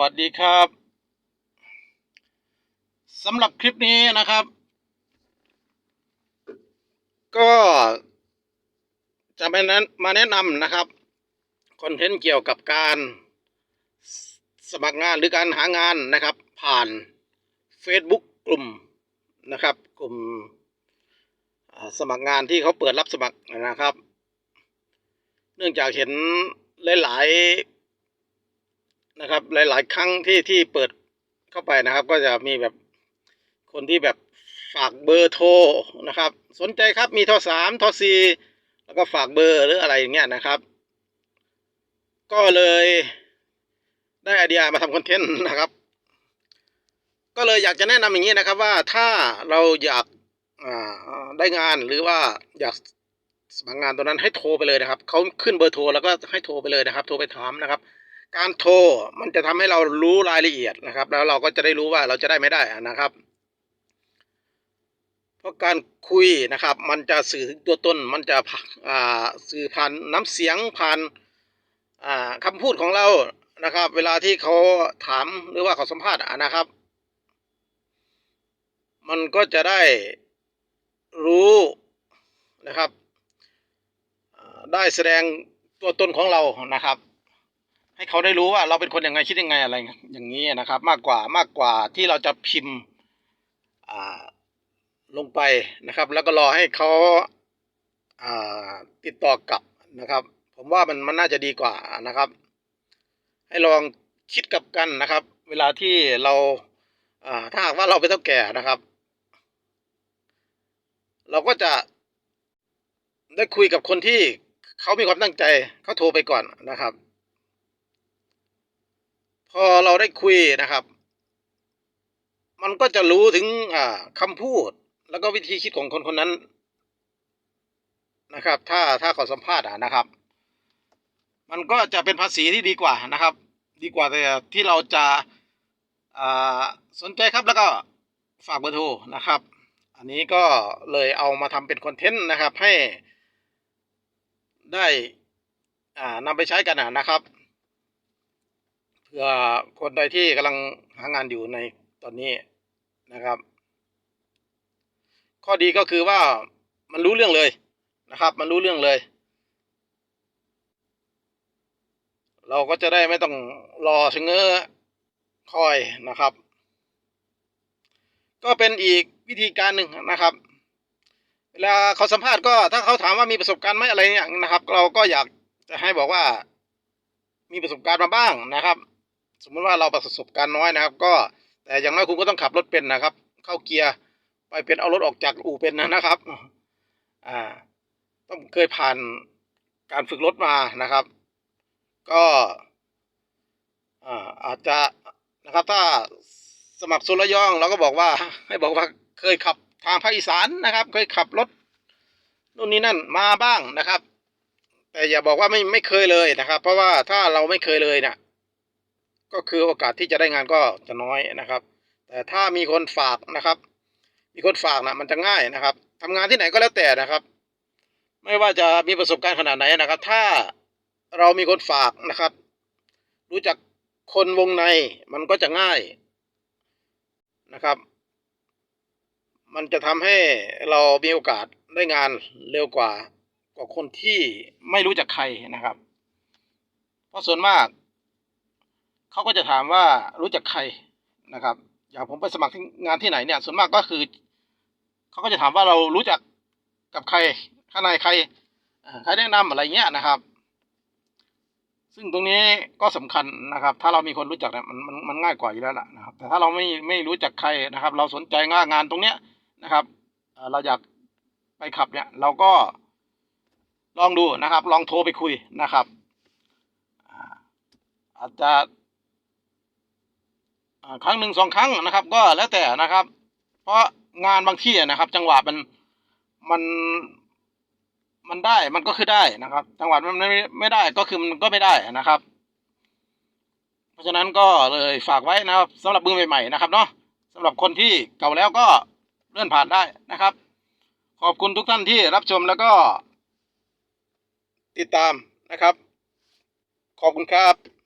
วัสดีครับสำหรับคลิปนี้นะครับ ก็จะมาแนะมาแนะนำนะครับคอนเทนต์เกี่ยวกับการสมัครงานหรือการหางานนะครับ ผ่าน Facebook กลุ่มนะครับ กลุ่มสมัครงานที่เขาเปิดรับสมัครนะครับ เนื่องจากเห็นหลาย ๆ นะครับ หลาย ๆ ครั้งที่ที่เปิดเข้าไปนะครับ ก็จะมีแบบคนที่แบบฝากเบอร์โทรนะครับ สนใจครับมีทรสามทรสี่แล้วก็ฝากเบอร์หรืออะไรอย่างเงี้ยนะครับ ก็เลยได้ไอเดียมาทำคอนเทนต์นะครับ ก็เลยอยากจะแนะนำอย่างนี้นะครับว่าถ้าเราอยากได้งานหรือว่าอยากสมัครงานตัวนั้นให้โทรไปเลยนะครับเขาขึ้นเบอร์โทรแล้วก็ให้โทรไปเลยนะครับ โทรไปถามนะครับ การโทรมันจะทำให้เรารู้รายละเอียดนะครับ แล้วเราก็จะได้รู้ว่าเราจะได้ไม่ได้นะครับ เพราะการคุยนะครับ มันจะสื่อถึงตัวตนมันจะผ่าอ่าสื่อผ่านน้ำเสียงผ่านอ่าคำพูดของเรานะครับ เวลาที่เขาถามหรือว่าเขาสัมภาษณ์นะครับ มันก็จะได้รู้นะครับ ได้แสดงตัวตนของเรานะครับ ให้เขาได้รู้ว่าเราเป็นคนยังไงคิดยังไงอะไรอย่างนี้นะครับ มากกว่ามากกว่าที่เราจะพิมพ์ลงไปนะครับ แล้วก็รอให้เขาาติดต่อกลับนะครับ ผมว่ามันมันน่าจะดีกว่านะครับ ให้ลองคิดกับกันนะครับ เวลาที่เราาถ้าหากว่าเราเป็นเท่าแก่นะครับ เราก็จะได้คุยกับคนที่เขามีความตั้งใจเขาโทรไปก่อนนะครับ พอเราได้คุยนะครับ มันก็จะรู้ถึงอ่าคำพูด แล้วก็วิธีคิดของคนคนนั้นนะครับ ถ้าถ้าเขาสัมภาษณ์นะครับ มันก็จะเป็นภาษีที่ดีกว่านะครับ ดีกว่าแต่ที่เราจะาสนใจครับแล้วก็ฝากเบอร์โทรนะครับ อันนี้ก็เลยเอามาทำเป็นคอนเทนต์นะครับให้ได้อ่านำไปใช้กันนะครับ เพื่อคนใดที่กำลังหางานอยู่ในตอนนี้นะครับ ข้อดีก็คือว่ามันรู้เรื่องเลยนะครับ มันรู้เรื่องเลย เราก็จะได้ไม่ต้องรอชะเง้อคอยนะครับ ก็เป็นอีกวิธีการหนึ่งนะครับ เวลาเขาสัมภาษณ์ก็ถ้าเขาถามว่ามีประสบการณ์ไหมอะไรเนี่ยนะครับ เราก็อยากจะให้บอกว่ามีประสบการณ์มาบ้างนะครับ สมมติว่าเราประสบการณ์น้อยนะครับ ก็แต่อย่างน้อยคุณก็ต้องขับรถเป็นนะครับ เข้าเกียร์ไปเป็นเอารถออกจากอู่เป็นนะครับ อ่า ต้องเคยผ่านการฝึกรถมานะครับ ก็อ่าอาจจะนะครับ ถ้าสมัครสุรยองเราก็บอกว่า ให้บอกว่าเคยขับทางภาคอีสานนะครับ เคยขับรถนู่นนี่นั่นมาบ้างนะครับ แต่อย่าบอกว่าไม่ไม่เคยเลยนะครับ เพราะว่าถ้าเราไม่เคยเลยเนี่ย ก็คือโอกาสที่จะได้งานก็จะน้อยนะครับ แต่ถ้ามีคนฝากนะครับ มีคนฝากนะมันจะง่ายนะครับทำงานที่ไหนก็แล้วแต่นะครับ ไม่ว่าจะมีประสบการณ์ขนาดไหนนะครับ ถ้าเรามีคนฝากนะครับ รู้จักคนวงในมันก็จะง่ายนะครับ มันจะทำให้เรามีโอกาสได้งานเร็วกว่ากว่าคนที่ไม่รู้จักใครนะครับ เพราะส่วนมาก เขาก็จะถามว่ารู้จักใครนะครับ อย่างผมไปสมัครงานที่ไหนเนี่ยส่วนมากก็คือเขาก็จะถามว่าเรารู้จักกับใครข้างในใครใครแนะนำอะไรเงี้ยนะครับ ซึ่งตรงนี้ก็สำคัญนะครับ ถ้าเรามีคนรู้จักเนี่ยมันมันมันง่ายกว่าอยู่แล้วล่ะนะครับ แต่ถ้าเราไม่ไม่รู้จักใครนะครับ เราสนใจงานงานตรงเนี้ยนะครับเราอยากไปขับเนี่ย เราก็ลองดูนะครับ ลองโทรไปคุยนะครับอาจจะ ครั้งหนึ่งสองครั้งนะครับ ก็แล้วแต่นะครับ เพราะงานบางที่นะครับ จังหวะมันมันมันได้มันก็คือได้นะครับ จังหวะมันไม่ไม่ได้ก็คือมันก็ไม่ได้นะครับ เพราะฉะนั้นก็เลยฝากไว้นะครับสำหรับมือใหม่ๆนะครับเนาะสำหรับคนที่เก่าแล้วก็เลื่อนผ่านได้นะครับ ขอบคุณทุกท่านที่รับชมแล้วก็ ติดตามนะครับ ขอบคุณครับ